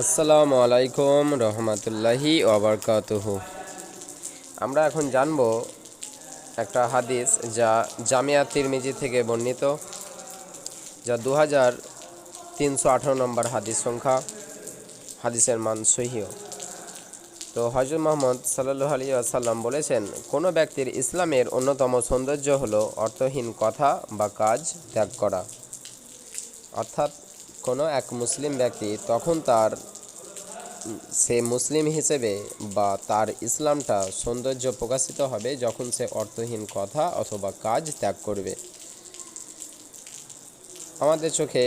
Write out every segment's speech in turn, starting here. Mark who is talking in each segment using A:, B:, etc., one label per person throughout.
A: আসসালামু আলাইকুম রহমতুল্লাহি ওবরকাতুহ আমরা এখন জানব একটা হাদিস যা জামিয়া তিরমিজি থেকে বর্ণিত, যা দু হাজার তিনশো আঠারো নম্বর হাদিস সংখ্যা, হাদিসের মান সহিও তো হজরত মোহাম্মদ সাল্লু আলী আসাল্লাম বলেছেন, কোনো ব্যক্তির ইসলামের অন্যতম সৌন্দর্য হলো অর্থহীন কথা বা কাজ ত্যাগ করা। অর্থাৎ কোনো এক মুসলিম ব্যক্তি তখন তার, সে মুসলিম হিসেবে বা তার ইসলামটা সৌন্দর্য প্রকাশিত হবে যখন সে অর্থহীন কথা অথবা কাজ ত্যাগ করবে। আমাদের চোখে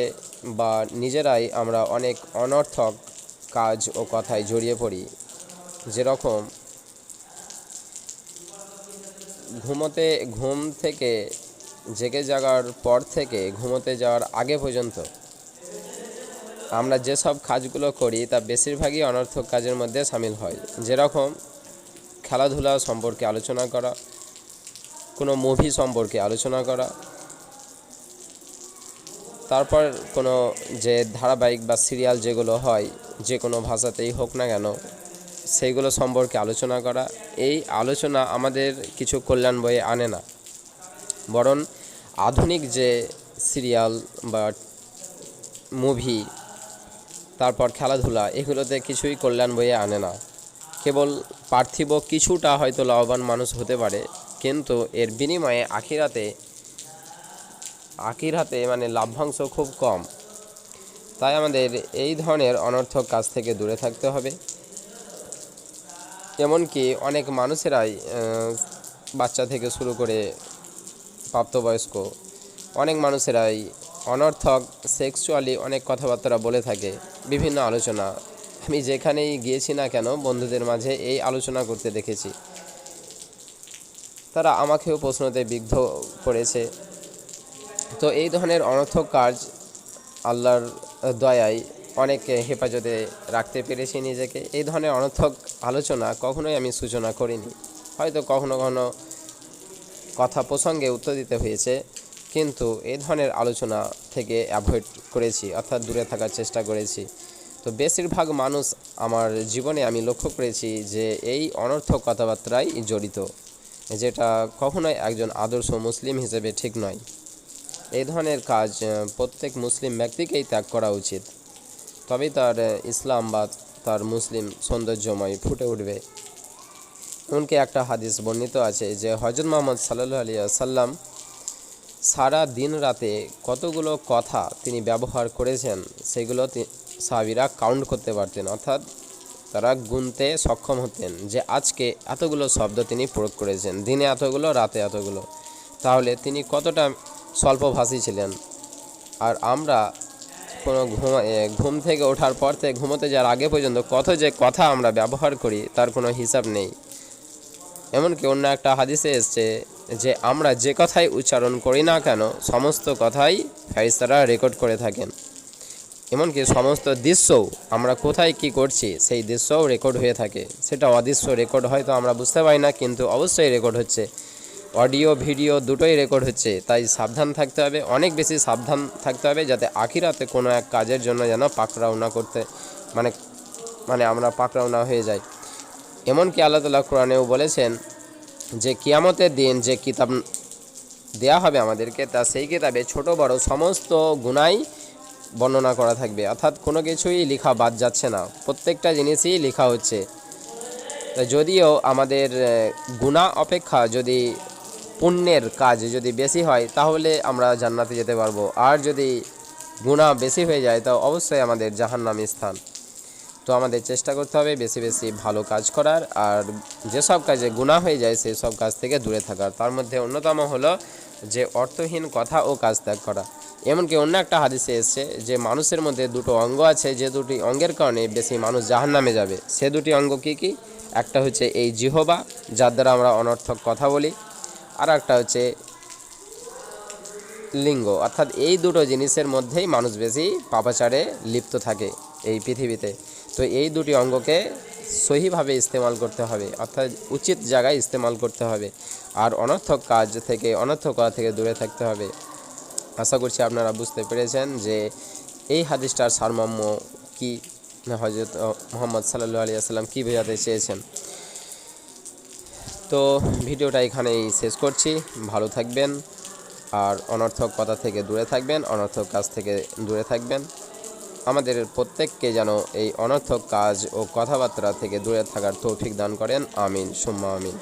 A: বা নিজেরাই আমরা অনেক অনর্থক কাজ ও কথায় জড়িয়ে পড়ি। যেরকম ঘুমোতে ঘুম থেকে, জেগে জাগার পর থেকে ঘুমোতে যাওয়ার আগে পর্যন্ত আমরা যেসব কাজগুলো করি, তা বেশিরভাগই অনর্থক কাজের মধ্যে সামিল হয়। যেরকম খেলাধুলা সম্পর্কে আলোচনা করা, কোনো মুভি সম্পর্কে আলোচনা করা, তারপর কোনো যে ধারাবাহিক বা সিরিয়াল যেগুলো হয়, যে কোনো ভাষাতেই হোক না কেন, সেইগুলো সম্পর্কে আলোচনা করা, এই আলোচনা আমাদের কিছু কল্যাণ বয়ে আনে না। বরং আধুনিক যে সিরিয়াল বা মুভি তারপর খেলাধুলা, এগুলোতে কিছুই কল্যাণ বয়ে আনে না। কেবল পার্থিব কিছুটা হয়তো লাভবান মানুষ হতে পারে, কিন্তু এর বিনিময়ে আখিরাতে আখিরাতে মানে লাভ্যাংশ খুব কম। তাই আমাদের এই ধরনের অনর্থক কাজ থেকে দূরে থাকতে হবে। এমনকি অনেক মানুষেরাই বাচ্চা থেকে শুরু করে প্রাপ্তবয়স্ক, অনেক মানুষেরাই অনর্থক সেক্সুয়ালি অনেক কথাবার্তা বলে থাকে, বিভিন্ন আলোচনা। আমি যেখানেই গিয়েছি না কেন, বন্ধুদের মাঝে এই আলোচনা করতে দেখেছি। তারা আমাকেও প্রশ্নতে বিদ্ধ করেছে। তো এই ধরনের অনর্থক কাজ আল্লাহর দয়ায় অনেক হেফাজতে রাখতে পেরেছি নিজেকে। এই ধরনের অনর্থক আলোচনা কখনোই আমি সূচনা করিনি। হয়তো কখনো কখনো কথা প্রসঙ্গে উত্তর দিতে হয়েছে। কিন্তু এই ধরনের আলোচনা থেকে অ্যাভয়েড করেছি, অর্থাৎ দূরে থাকার চেষ্টা করেছি। তো বেশিরভাগ মানুষ আমার জীবনে আমি লক্ষ্য করেছি যে এই অনর্থক কথাবার্তায় জড়িত, যেটা কখনোই একজন আদর্শ মুসলিম হিসেবে ঠিক নয়। এই ধরনের কাজ প্রত্যেক মুসলিম ব্যক্তিকেই ত্যাগ করা উচিত। তবেই তার ইসলাম বা তার মুসলিম সৌন্দর্যময় ফুটে উঠবে। এমনকি একটা হাদিস বর্ণিত আছে যে হজরত মোহাম্মদ সাল্লু আলী সাল্লাম সারা দিন রাতে কতগুলো কথা তিনি ব্যবহার করেছেন, সেগুলো সাহাবীরা কাউন্ট করতে পারতেন। অর্থাৎ তারা গুনতে সক্ষম হতেন যে আজকে এতগুলো শব্দ তিনি প্রয়োগ করেছেন, দিনে এতগুলো, রাতে এতগুলো। তাহলে তিনি কতটা স্বল্পভাষী ছিলেন? আর আমরা কোনো ঘুম ঘুম থেকে ওঠার পর থেকে, ঘুমোতে যাওয়ার আগে পর্যন্ত কত যে কথা আমরা ব্যবহার করি, তার কোনো হিসাব নেই। এমনকি অন্য একটা হাদিসে এসছে যে আমরা যে কথাই উচ্চারণ করি না কেন, সমস্ত কথাই ফেরিস্তারা রেকর্ড করে থাকেন। এমনকি সমস্ত দৃশ্যও আমরা কোথায় কি করছি, সেই দৃশ্যও রেকর্ড হয়ে থাকে। সেটা অদৃশ্য রেকর্ড হয়তো আমরা বুঝতে পারি না, কিন্তু অবশ্যই রেকর্ড হচ্ছে। অডিও, ভিডিও দুটোই রেকর্ড হচ্ছে। তাই সাবধান থাকতে হবে, অনেক বেশি সাবধান থাকতে হবে যাতে আখিরাতে কোনো এক কাজের জন্য যেন পাকড়াও না করতে মানে মানে আমরা পাকড়াও না হয়ে যাই। এমনকি আল্লাহ তালা কোরআনেও বলেছেন যে কিয়ামতের দিন যে কিতাব দেয়া হবে আমাদেরকে, তা সেই কিতাবে ছোট, বড় সমস্ত গুণাই বর্ণনা করা থাকবে। অর্থাৎ কোনো কিছুই লেখা বাদ যাচ্ছে না। প্রত্যেকটা জিনিসই লেখা হচ্ছে। যদিও আমাদের গুণা অপেক্ষা যদি পুণ্যের কাজ যদি বেশি হয়, তাহলে আমরা জান্নাতে যেতে পারব। আর যদি গুণা বেশি হয়ে যায় তো অবশ্যই আমাদের জাহান্নামী স্থান। তো আমাদের চেষ্টা করতে হবে বেশি বেশি ভালো কাজ করার আর যেসব কাজে গুণা হয়ে যায় সেই সব কাজ থেকে দূরে থাকার। তার মধ্যে অন্যতম হলো যে অর্থহীন কথা ও কাজ ত্যাগ করা। এমনকি অন্য একটা হাদিসে এসছে যে মানুষের মধ্যে দুটো অঙ্গ আছে, যে দুটি অঙ্গের কারণে বেশি মানুষ জাহান্নামে যাবে। সে দুটি অঙ্গ কি কি? একটা হচ্ছে এই জিহবা, যার দ্বারা আমরা অনর্থক কথা বলি। আর একটা হচ্ছে লিঙ্গ। অর্থাৎ এই দুটো জিনিসের মধ্যেই মানুষ বেশি পাপাচারে লিপ্ত থাকে এই পৃথিবীতে। তো এই দুটি অঙ্গকে সহিভাবে ইস্তেমাল করতে হবে, অর্থাৎ উচিত জায়গায় ইস্তেমাল করতে হবে। আর অনর্থক কাজ থেকে, অনর্থক করা থেকে দূরে থাকতে হবে। আশা করছি আপনারা বুঝতে পেরেছেন যে এই হাদিসটার সারমর্ম কি হজরত মোহাম্মদ সাল্লু আলী আসসালাম কী বোঝাতে চেয়েছেন। তো ভিডিওটা এখানেই শেষ করছি। ভালো থাকবেন, আর অনর্থক কথা থেকে দূরে থাকবেন, অনর্থক কাজ থেকে দূরে থাকবেন। আমাদের প্রত্যেককে যেন এই অনর্থক কাজ ও কথাবার্তা থেকে দূরে থাকার তৌফিক দান করেন। আমিন, সুম্মা আমিন।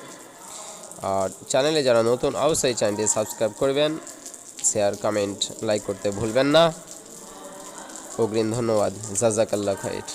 A: আর চ্যানেলে যারা নতুন, অবশ্যই চ্যানেলটি সাবস্ক্রাইব করবেন, শেয়ার, কমেন্ট, লাইক করতে ভুলবেন না। অগ্রিম ধন্যবাদ। জাজাকাল্লা খাইট